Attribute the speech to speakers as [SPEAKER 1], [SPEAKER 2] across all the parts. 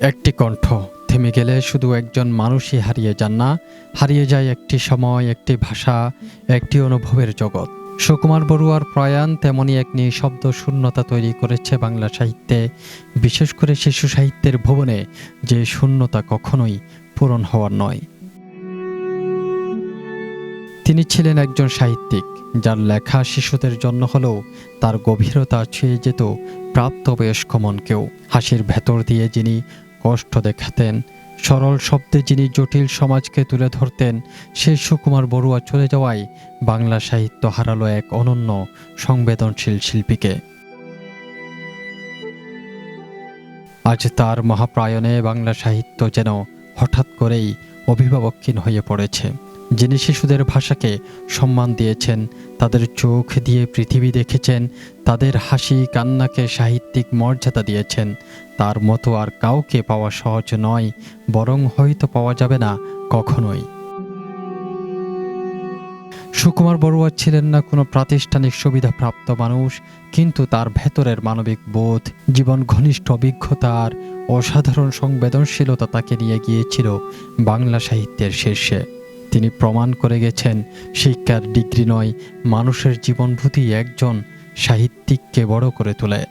[SPEAKER 1] একটি কণ্ঠ। থেমে গেলে শুধু একজন মানুষই হারিয়ে যান না, হারিয়ে যায় একটি সময়, একটি ভাষা, একটি অনুভবের জগৎ। সুকুমার বড়ুয়ার প্রয়াণ তেমনই এক নিঃশব্দ শূন্যতা তৈরি করেছে বাংলা সাহিত্যে, বিশেষ করে শিশু সাহিত্যের ভুবনে, যে শূন্যতা কখনোই পূরণ হওয়ার নয়। তিনি ছিলেন একজন সাহিত্যিক, যার লেখা শিশুদের জন্য হলেও তার গভীরতা ছুঁয়ে যেত প্রাপ্তবয়স্ক মনকেও। হাসির ভেতর দিয়ে যিনি কষ্ট দেখাতেন। সরল শব্দে যিনি জটিল সমাজকে তুলে ধরতেন, সেই সুকুমার বড়ুয়া চলে যাওয়ায় বাংলা সাহিত্য হারালো এক অনন্য, সংবেদনশীল শিল্পীকে। আজ তার মহাপ্রায়ণে বাংলা সাহিত্য যেন হঠাৎ করেই অভিভাবকহীন হয়ে পড়েছে। যিনি শিশুদের ভাষাকে সম্মান দিয়েছেন, তাদের চোখ দিয়ে পৃথিবী দেখেছেন তাদের হাসি, কান্নাকে সাহিত্যিক মর্যাদা দিয়েছেন। তার মতো আর কাউকে পাওয়া সহজ নয়, বরং হয়তো পাওয়া যাবে না কখনোই। সুকুমার বড়ুয়া ছিলেন না কোনো প্রাতিষ্ঠানিক সুবিধাপ্রাপ্ত মানুষ, কিন্তু তার ভেতরের মানবিক বোধ, জীবন ঘনিষ্ঠ অভিজ্ঞতা আর অসাধারণ সংবেদনশীলতা তাকে নিয়ে গিয়েছিল বাংলা সাহিত্যের শীর্ষে। তিনি প্রমাণ করে গেছেন, শিক্ষার ডিগ্রি নয়, মানুষের জীবনভূতি একজন সাহিত্যিককে বড় করে তোলে।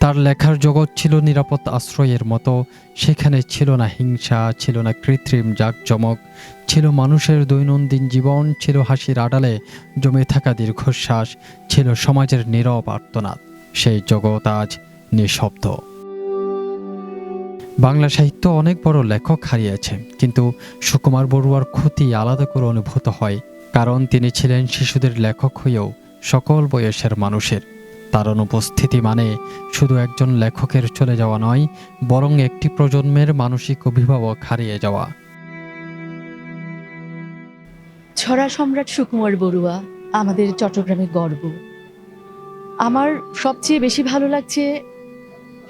[SPEAKER 1] তার লেখার জগৎ ছিল নিরাপদ আশ্রয়ের মতো, সেখানে ছিল না হিংসা, ছিল না কৃত্রিম জাঁকজমক, ছিল মানুষের দৈনন্দিন জীবন, ছিল হাসির আড়ালে জমে থাকা দীর্ঘশ্বাস, ছিল সমাজের নীরব আর্তনাদ। সেই জগৎ আজ নিঃশব্দ। বাংলা সাহিত্য অনেক বড় লেখক হারিয়েছে, কিন্তু সুকুমার বড়ুয়ার ক্ষতি আলাদা করে অনুভূত হয়, কারণ তিনি ছিলেন শিশুদের লেখক হয়েও সকল বয়সের মানুষের। তার অনুপস্থিতি মানে শুধু একজন লেখকের চলে যাওয়া নয়, বরং একটি প্রজন্মের মানসিক অভিভাবক হারিয়ে যাওয়া।
[SPEAKER 2] ছড়া সম্রাট সুকুমার বড়ুয়া, আমাদের চট্টগ্রামের গর্ব। আমার সবচেয়ে বেশি ভালো লাগছে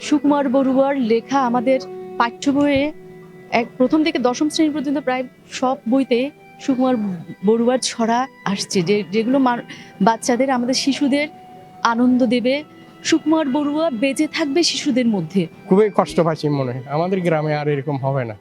[SPEAKER 2] সুকুমার বড়ুয়ার লেখা আমাদের পাঠ্য বইয়ে এক প্রথম থেকে দশম শ্রেণি পর্যন্ত প্রায় সব বইতে সুকুমার বড়ুয়ার ছড়া আসছে, যে যেগুলো বাচ্চাদের, আমাদের শিশুদের আনন্দ দেবে। সুকুমার বড়ুয়া বেঁচে থাকবে শিশুদের মধ্যে।
[SPEAKER 3] খুবই কষ্ট পাচ্ছি মনে হয়। আমাদের গ্রামে আর এরকম হবে না।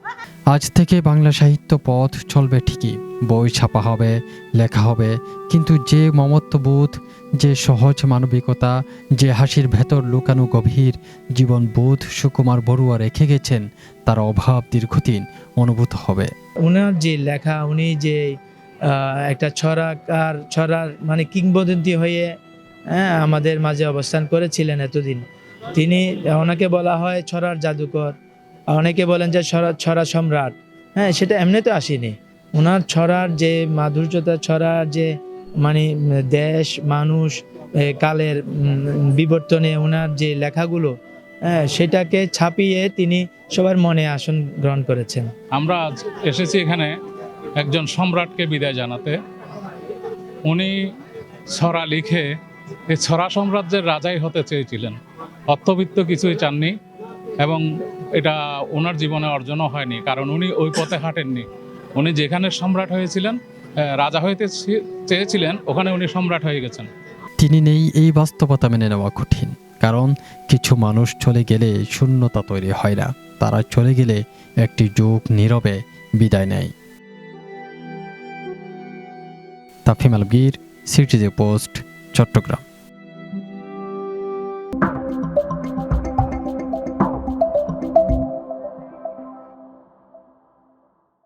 [SPEAKER 1] আজ থেকে বাংলা সাহিত্য পথ চলবে ঠিকই। বই ছাপা হবে, লেখা হবে। কিন্তু যে মমত্ববোধ, যে সহজ মানবিকতা, যে হাসির ভেতর লুকানো গভীর জীবনবোধ সুকুমার বড়ুয়া রেখে গেছেন, তার অভাব দীর্ঘদিন অনুভূত হবে।
[SPEAKER 4] ওনার যে লেখা, উনি যে একটা ছড়াকার, ছড়ার মানে কিংবদন্তি হ্যাঁ আমাদের মাঝে অবস্থান করেছিলেন এতদিন। তিনি, ওনাকে বলা হয় ছড়ার জাদুকর। অনেকে বলেন যে ছড়া ছড়া সম্রাট। হ্যাঁ সেটা এমনিতে আসেনি। ওনার ছড়ার যে মাধুর্যতা, ছড়ার যে মানে দেশ, মানুষ কালের বিবর্তনে ওনার যে লেখাগুলো হ্যাঁ সেটাকে ছাপিয়ে তিনি সবার মনে আসন গ্রহণ করেছেন।
[SPEAKER 5] আমরা আজ এসেছি এখানে একজন সম্রাটকে বিদায় জানাতে। উনি ছড়া লিখে এই ছড়া সাম্রাজ্যের রাজাই হতে চেয়েছিলেন। অর্থবিত্ত কিছুই চাননি। এবং এটা ওনার জীবনে অর্জনও হয়নি, কারণ উনি ওই পথে হাঁটেননি। উনি যেখানে সম্রাট হয়েছিলেন রাজা হইতে চেয়েছিলেন, ওখানে উনি সম্রাট হয়ে গেছেন।
[SPEAKER 1] তিনি নেই এই বাস্তবতা মেনে নেওয়া কঠিন, কারণ কিছু মানুষ চলে গেলে শূন্যতা তৈরি হয় না। তারা চলে গেলে একটি যুগ নীরবে বিদায় নেয়। তাফিম আলমগীর সিটিজে পোস্ট, চট্টগ্রাম।